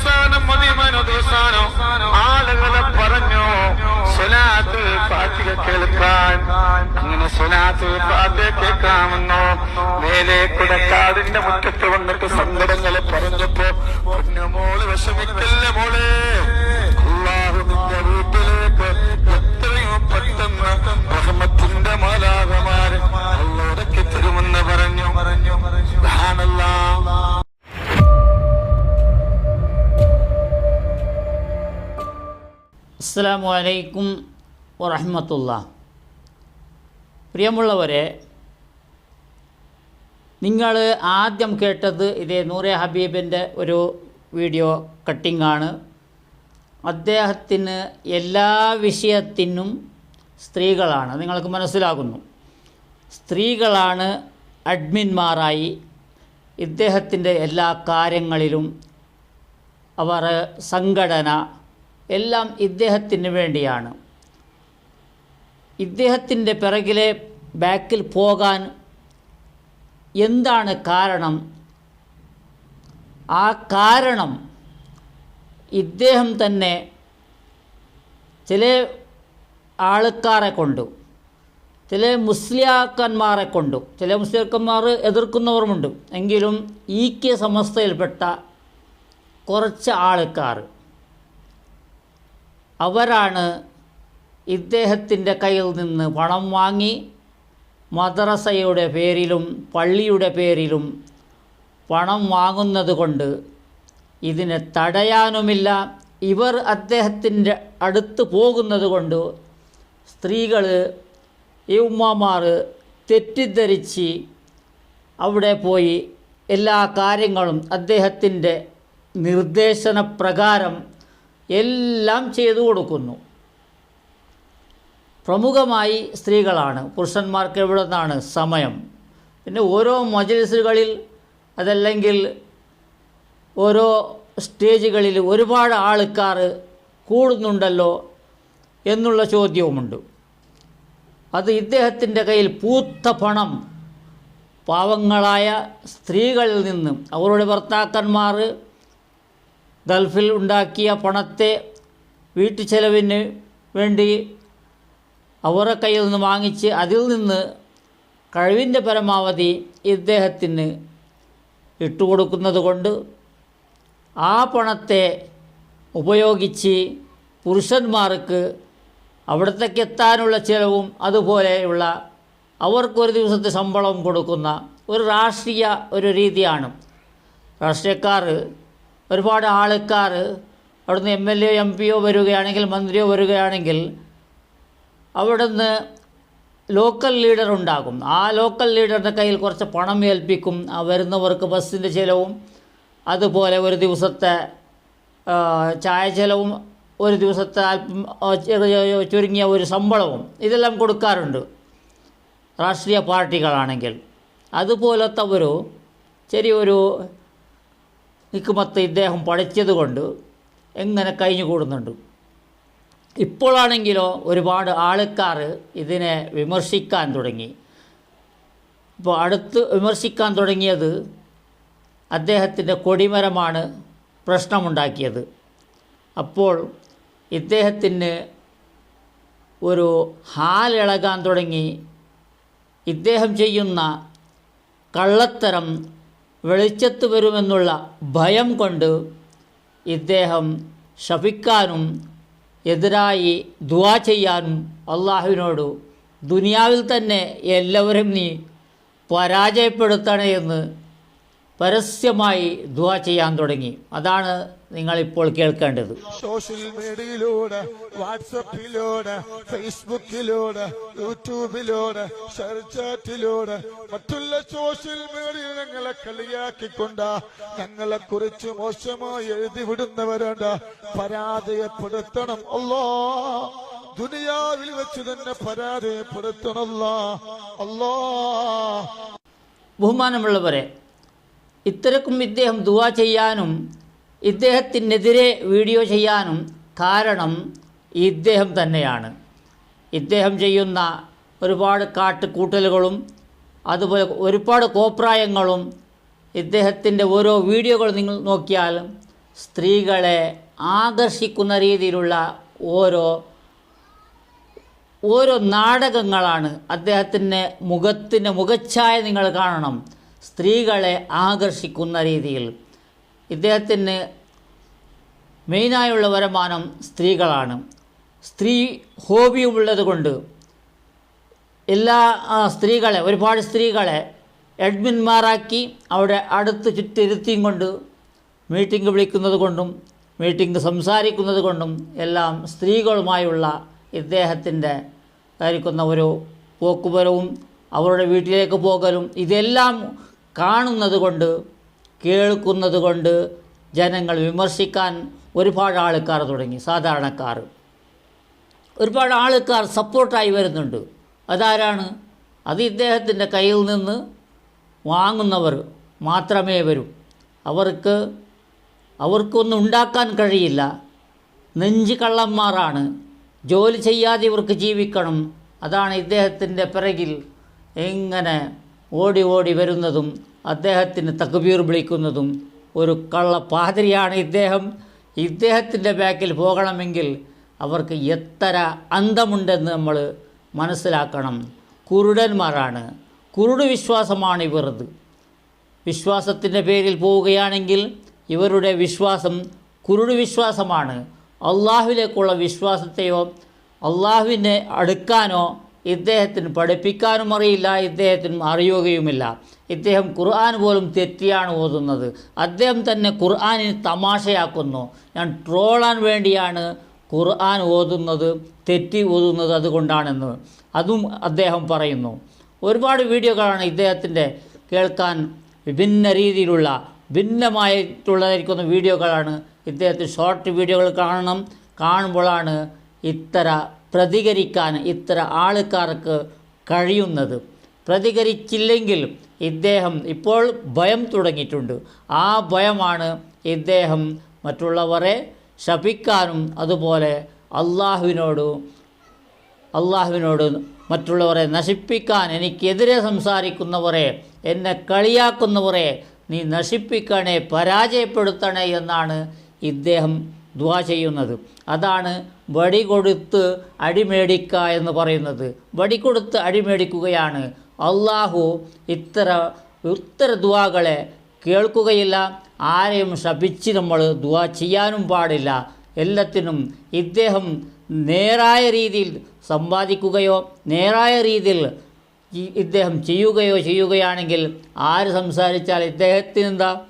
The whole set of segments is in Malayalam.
ദിവസാനം മതിമനു ദിവസാനം. ആളുകളെ പറഞ്ഞു സ്വലാത്ത് പാത്തിക കേൾക്കാൻ. അങ്ങനെ സ്വലാത്ത് ഫാത്തിക കേൾക്കാമെന്നോ മേലെ കുടക്കാടിന്റെ മുറ്റത്ത് വന്നിട്ട് സങ്കടങ്ങളെ പറഞ്ഞപ്പോ പൊന്നുമോൾ വിഷമിക്കല്ല മോളെ? അസ്സാം വലൈക്കും വറഹമത്തുള്ള. പ്രിയമുള്ളവരെ നിങ്ങൾ ആദ്യം കേട്ടത് ഇതേ നൂറെ ഹബീബിന്റെ ഒരു വീഡിയോ കട്ടിങ്ങാണ്. അദ്ദേഹത്തിന് എല്ലാ വിഷയത്തിനും സ്ത്രീകളാണ്. നിങ്ങൾക്ക് മനസ്സിലാകുന്നു. സ്ത്രീകളാണ് അഡ്മിന്മാരായി ഇദ്ദേഹത്തിന്റെ എല്ലാ കാര്യങ്ങളിലും അവർ സംഘടന എല്ലാം ഇദ്ദേഹത്തിന് വേണ്ടിയാണ്. ഇദ്ദേഹത്തിന്റെ പിറകിലെ ബാക്കിൽ പോകാൻ എന്താണ് കാരണം? ആ കാരണം ഇദ്ദേഹം തന്നെ ചില ആൾക്കാരെ കൊണ്ടു ചില മുസ്ലിയാക്കന്മാരെ കൊണ്ടു ചില മുസ്ലിയാക്കന്മാർ എതിർക്കുന്നവരുമുണ്ട്. എങ്കിലും ഈ കെ സമസ്തയിൽപ്പെട്ട കുറച്ച് ആൾക്കാർ അവരാണ് ഇദ്ദേഹത്തിന്റെ കയ്യിൽ നിന്ന് പണം വാങ്ങി മദ്രസയുടെ പേരിലും പള്ളിയുടെ പേരിലും പണം വാങ്ങുന്നത് കൊണ്ട് ഇതിനെ തടയാനുമില്ല. ഇവർ അദ്ദേഹത്തിന്റെ അടുത്ത് പോകുന്നത് കൊണ്ട് സ്ത്രീകൾ ഈ ഉമ്മമാർ തെറ്റിദ്ധരിച്ച് അവിടെ പോയി എല്ലാ കാര്യങ്ങളും അദ്ദേഹത്തിന്റെ നിർദ്ദേശനപ്രകാരം എല്ലാം ചെയ്തു കൊടുക്കുന്നു. പ്രമുഖമായി സ്ത്രീകളാണ്. പുരുഷന്മാർക്ക് എവിടെ നിന്നാണ് സമയം? പിന്നെ ഓരോ മജലിസുകളിൽ അതല്ലെങ്കിൽ ഓരോ സ്റ്റേജുകളിൽ ഒരുപാട് ആൾക്കാർ കൂടുന്നുണ്ടല്ലോ എന്നുള്ള ചോദ്യവുമുണ്ട്. അത് ഇദ്ദേഹത്തിന്റെ കയ്യിൽ പൂത്ത പണം. പാവങ്ങളായ സ്ത്രീകളിൽ നിന്നും അവരുടെ ഭർത്താക്കന്മാർ ഗൾഫിൽ ഉണ്ടാക്കിയ പണത്തെ വീട്ടു ചെലവിന് വേണ്ടി അവരുടെ കയ്യിൽ നിന്ന് വാങ്ങിച്ച് അതിൽ നിന്ന് കഴിവിന്റെ പരമാവധി ഇദ്ദേഹത്തിന് ഇട്ടുകൊടുക്കുന്നത് കൊണ്ട് ആ പണത്തെ ഉപയോഗിച്ച് പുരുഷന്മാർക്ക് അവിടത്തേക്ക് എത്താനുള്ള ചിലവും അതുപോലെയുള്ള അവർക്കൊരു ദിവസത്തെ ശമ്പളം കൊടുക്കുന്ന ഒരു രാഷ്ട്രീയ ഒരു രീതിയാണ്. രാഷ്ട്രീയക്കാർ ഒരുപാട് ആൾക്കാർ അവിടുന്ന് എം എൽ എ എം പിയോ വരികയാണെങ്കിൽ മന്ത്രിയോ വരികയാണെങ്കിൽ അവിടുന്ന് ലോക്കൽ ലീഡർ ഉണ്ടാകും ആ ലോക്കൽ ലീഡറുടെ കയ്യിൽ കുറച്ച് പണം ഏൽപ്പിക്കും. ആ വരുന്നവർക്ക് ബസ്സിന്റെ ചിലവും അതുപോലെ ഒരു ദിവസത്തെ ചായ ചിലവും ഒരു ദിവസത്തെ അല്പം ചുരുങ്ങിയ ഒരു ശമ്പളവും ഇതെല്ലാം കൊടുക്കാറുണ്ട്. രാഷ്ട്രീയ പാർട്ടികളാണെങ്കിൽ. അതുപോലത്തെ ഒരു ചെറിയൊരു ഹിക്കുമത്ത് ഇദ്ദേഹം പഠിച്ചത് കൊണ്ട് എങ്ങനെ കഴിഞ്ഞു കൂടുന്നുണ്ട്? ഇപ്പോഴാണെങ്കിലോ ഒരുപാട് ആൾക്കാർ ഇതിനെ വിമർശിക്കാൻ തുടങ്ങി. ഇപ്പോൾ അടുത്ത് വിമർശിക്കാൻ തുടങ്ങിയത് അദ്ദേഹത്തിന്റെ കൊടിമരമാണ് പ്രശ്നമുണ്ടാക്കിയത്. അപ്പോൾ ഇദ്ദേഹത്തിന് ഒരു ഹാലിളകാൻ തുടങ്ങി. ഇദ്ദേഹം ചെയ്യുന്ന കള്ളത്തരം വെളിച്ചത്ത് വരുമെന്നുള്ള ഭയം കൊണ്ട് ഇദ്ദേഹം ശപിക്കാനും എതിരായി ദുവാ ചെയ്യാനും അള്ളാഹുവിനോട് ദുനിയാവിൽ തന്നെ എല്ലാവരും നീ പരാജയപ്പെടുത്തണേ എന്ന് പരസ്യമായി ദുവാ ചെയ്യാൻ തുടങ്ങി. അതാണ് നിങ്ങൾ ഇപ്പോൾ കേൾക്കേണ്ടത്. സോഷ്യൽ മീഡിയയിലൂടെ വാട്സപ്പിലൂടെ ഫേസ്ബുക്കിലൂടെ യൂട്യൂബിലൂടെ ഷെയർചാറ്റിലൂടെ മറ്റുള്ള സോഷ്യൽ മീഡിയ ഞങ്ങളെ കളിയാക്കിക്കൊണ്ട് ഞങ്ങളെ കുറിച്ച് മോശമായി എഴുതി വിടുന്നവരുണ്ട് പരാജയപ്പെടുത്തണം. അല്ലോ ദുനിയാവിൽ വെച്ച് തന്നെ പരാജയപ്പെടുത്തണല്ലോ അല്ലോ. ബഹുമാനമുള്ളവരെ ഇത്തരക്കും ഇദ്ദേഹം ദുവാ ചെയ്യാനും ഇദ്ദേഹത്തിനെതിരെ വീഡിയോ ചെയ്യാനും കാരണം ഇദ്ദേഹം തന്നെയാണ്. ഇദ്ദേഹം ചെയ്യുന്ന ഒരുപാട് കാട്ടുകൂട്ടലുകളും അതുപോലെ ഒരുപാട് കോപ്രായങ്ങളും ഇദ്ദേഹത്തിന്റെ ഓരോ വീഡിയോകൾ നിങ്ങൾ നോക്കിയാൽ സ്ത്രീകളെ ആകർഷിക്കുന്ന രീതിയിലുള്ള ഓരോ ഓരോ നാടകങ്ങളാണ് അദ്ദേഹത്തിന്റെ മുഖത്തിന്റെ മുഖച്ഛായ നിങ്ങൾ കാണണം. സ്ത്രീകളെ ആകർഷിക്കുന്ന രീതിയിൽ ഇദ്ദേഹത്തിന് മെയിനായുള്ള വരുമാനം സ്ത്രീകളാണ്. സ്ത്രീ ഹോബിയുമുള്ളത് കൊണ്ട് എല്ലാ സ്ത്രീകളെ ഒരുപാട് സ്ത്രീകളെ അഡ്മിന്മാരാക്കി അവിടെ അടുത്ത് ചുറ്റിരുത്തിയും കൊണ്ട് മീറ്റിംഗ് വിളിക്കുന്നത് കൊണ്ടും മീറ്റിംഗ് സംസാരിക്കുന്നത് കൊണ്ടും എല്ലാം സ്ത്രീകളുമായുള്ള ഇദ്ദേഹത്തിന്റെ ആയിരിക്കുന്ന ഒരു പോക്കുവരവും അവരുടെ വീട്ടിലേക്ക് പോകലും ഇതെല്ലാം കാണുന്നത് കൊണ്ട് കേൾക്കുന്നത് കൊണ്ട് ജനങ്ങൾ വിമർശിക്കാൻ ഒരുപാട് ആൾക്കാർ തുടങ്ങി സാധാരണക്കാർ. ഒരുപാട് ആൾക്കാർ സപ്പോർട്ടായി വരുന്നുണ്ട്. അതാരാണ്? അത് ഇദ്ദേഹത്തിന്റെ കയ്യിൽ നിന്ന് വാങ്ങുന്നവർ മാത്രമേ വരൂ. അവർക്ക് അവർക്കൊന്നും ഉണ്ടാക്കാൻ കഴിയില്ല. നെഞ്ച് കള്ളന്മാരാണ്. ജോലി ചെയ്യാതെ ഇവർക്ക് ജീവിക്കണം. അതാണ് ഇദ്ദേഹത്തിന്റെ പിറകിൽ എങ്ങനെ ഓടി ഓടി വരുന്നതും അദ്ദേഹത്തിന് തക്ബീർ വിളിക്കുന്നതും ഒരു കള്ള പാതിരിയാണ് ഇദ്ദേഹം. ഇദ്ദേഹത്തിന്റെ ബാക്കിൽ പോകണമെങ്കിൽ അവർക്ക് എത്ര അന്തമുണ്ടെന്ന് നമ്മൾ മനസ്സിലാക്കണം. കുരുടന്മാരാണ്. കുരുട് വിശ്വാസമാണ് ഇവരത്. വിശ്വാസത്തിന്റെ പേരിൽ പോവുകയാണെങ്കിൽ ഇവരുടെ വിശ്വാസം കുരുട് വിശ്വാസമാണ്. അള്ളാഹുവിലേക്കുള്ള വിശ്വാസത്തെയോ അള്ളാഹുവിനെ അടുക്കാനോ ഇദ്ദേഹത്തിന് പഠിപ്പിക്കാനും അറിയില്ല ഇദ്ദേഹത്തിന് അറിയുകയുമില്ല. ഇദ്ദേഹം ഖുർആൻ പോലും തെറ്റിയാണ് ഓതുന്നത്. അദ്ദേഹം തന്നെ ഖുർആനിന് തമാശയാക്കുന്നു. ഞാൻ ട്രോളാൻ വേണ്ടിയാണ് ഖുർആൻ ഓതുന്നത് തെറ്റി ഓതുന്നത് അതുകൊണ്ടാണെന്ന്. അതും അദ്ദേഹം പറയുന്നു. ഒരുപാട് വീഡിയോകളാണ് ഇദ്ദേഹത്തിന്റെ കേൾക്കാൻ വിഭിന്ന രീതിയിലുള്ള ഭിന്നമായിട്ടുള്ളതായിരിക്കുന്ന വീഡിയോകളാണ് ഇദ്ദേഹത്തിന് ഷോർട്ട് വീഡിയോകൾ കാണണം കാണുമ്പോഴാണ് ഇത്ര പ്രതികരിക്കാൻ ഇത്ര ആൾക്കാർക്ക് കഴിയുന്നത്. പ്രതികരിച്ചില്ലെങ്കിൽ ഇദ്ദേഹം ഇപ്പോൾ ഭയം തുടങ്ങിയിട്ടുണ്ട്. ആ ഭയമാണ് ഇദ്ദേഹം മറ്റുള്ളവരെ ശപിക്കാനും അതുപോലെ അള്ളാഹുവിനോട് അള്ളാഹുവിനോട് മറ്റുള്ളവരെ നശിപ്പിക്കാൻ എനിക്കെതിരെ സംസാരിക്കുന്നവരെ എന്നെ കളിയാക്കുന്നവരെ നീ നശിപ്പിക്കണേ പരാജയപ്പെടുത്തണേ എന്നാണ് ഇദ്ദേഹം ദ്വാ ചെയ്യുന്നത്. അതാണ് വടി കൊടുത്ത് അടിമേടിക്ക എന്ന് പറയുന്നത്. വടി കൊടുത്ത് അടിമേടിക്കുകയാണ്. അള്ളാഹു ഇത്തര ഇത്തര ദുവാകളെ കേൾക്കുകയില്ല. ആരെയും ശപിച്ച് നമ്മൾ ദുവാ ചെയ്യാനും പാടില്ല. എല്ലാത്തിനും ഇദ്ദേഹം നേരായ രീതിയിൽ സമ്പാദിക്കുകയോ നേരായ രീതിയിൽ ഇദ്ദേഹം ചെയ്യുകയോ ചെയ്യുകയാണെങ്കിൽ ആര് സംസാരിച്ചാൽ ഇദ്ദേഹത്തിന് എന്താ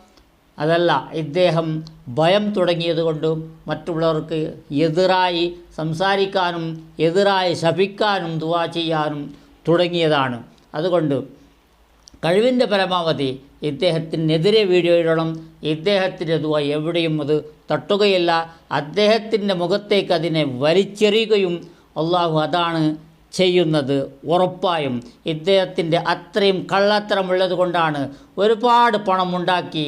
അതല്ല ഇദ്ദേഹം ഭയം തുടങ്ങിയതുകൊണ്ടും മറ്റുള്ളവർക്ക് എതിരായി സംസാരിക്കാനും എതിരായി ശപിക്കാനും ദുവാ ചെയ്യാനും തുടങ്ങിയതാണ്. അതുകൊണ്ട് കഴിവിന്റെ പരമാവധി ഇദ്ദേഹത്തിനെതിരെ വീഡിയോ ഇടണം. ഇദ്ദേഹത്തിന്റെ ദുവ എവിടെയും അത് തട്ടുകയില്ല. അദ്ദേഹത്തിന്റെ മുഖത്തേക്ക് അതിനെ വലിച്ചെറിയുകയും അള്ളാഹു അതാണ് ചെയ്യുന്നത് ഉറപ്പായും. ഇദ്ദേഹത്തിന്റെ അത്രയും കള്ളത്തരമുള്ളത് കൊണ്ടാണ് ഒരുപാട് പണമുണ്ടാക്കി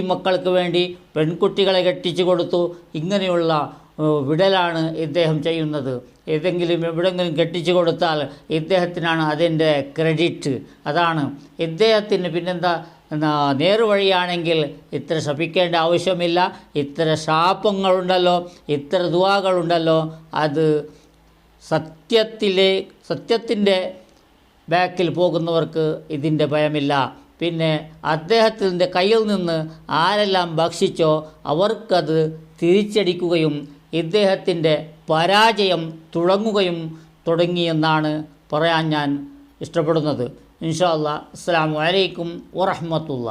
മക്കൾക്ക് വേണ്ടി പെൺകുട്ടികളെ കെട്ടിച്ചു കൊടുത്തു. ഇങ്ങനെയുള്ള വിടലാണ് ഇദ്ദേഹം ചെയ്യുന്നത്. ഏതെങ്കിലും എവിടെങ്കിലും കെട്ടിച്ചു കൊടുത്താൽ ഇദ്ദേഹത്തിനാണ് അതിന്റെ ക്രെഡിറ്റ് അതാണ്. ഇദ്ദേഹത്തിന് പിന്നെന്താ? നേർവഴിയാണെങ്കിൽ ഇത്ര ശപിക്കേണ്ട ആവശ്യമില്ല. ഇത്ര ശാപങ്ങളുണ്ടല്ലോ. ഇത്ര ദുവാകളുണ്ടല്ലോ. അത് സത്യത്തിലെ സത്യത്തിന്റെ ബാക്കിൽ പോകുന്നവർക്ക് ഇതിന്റെ ഭയമില്ല. പിന്നെ അദ്ദേഹത്തിന്റെ കയ്യിൽ നിന്ന് ആരെല്ലാം ഭക്ഷിച്ചോ അവർക്കത് തിരിച്ചടിക്കുകയും ഇദ്ദേഹത്തിന്റെ പരാജയം തുടങ്ങുകയും തുടങ്ങിയെന്നാണ് പറയാൻ ഞാൻ ഇഷ്ടപ്പെടുന്നത്. ഇൻഷാ അസ്സാം വലൈക്കും വറഹമത്തുള്ള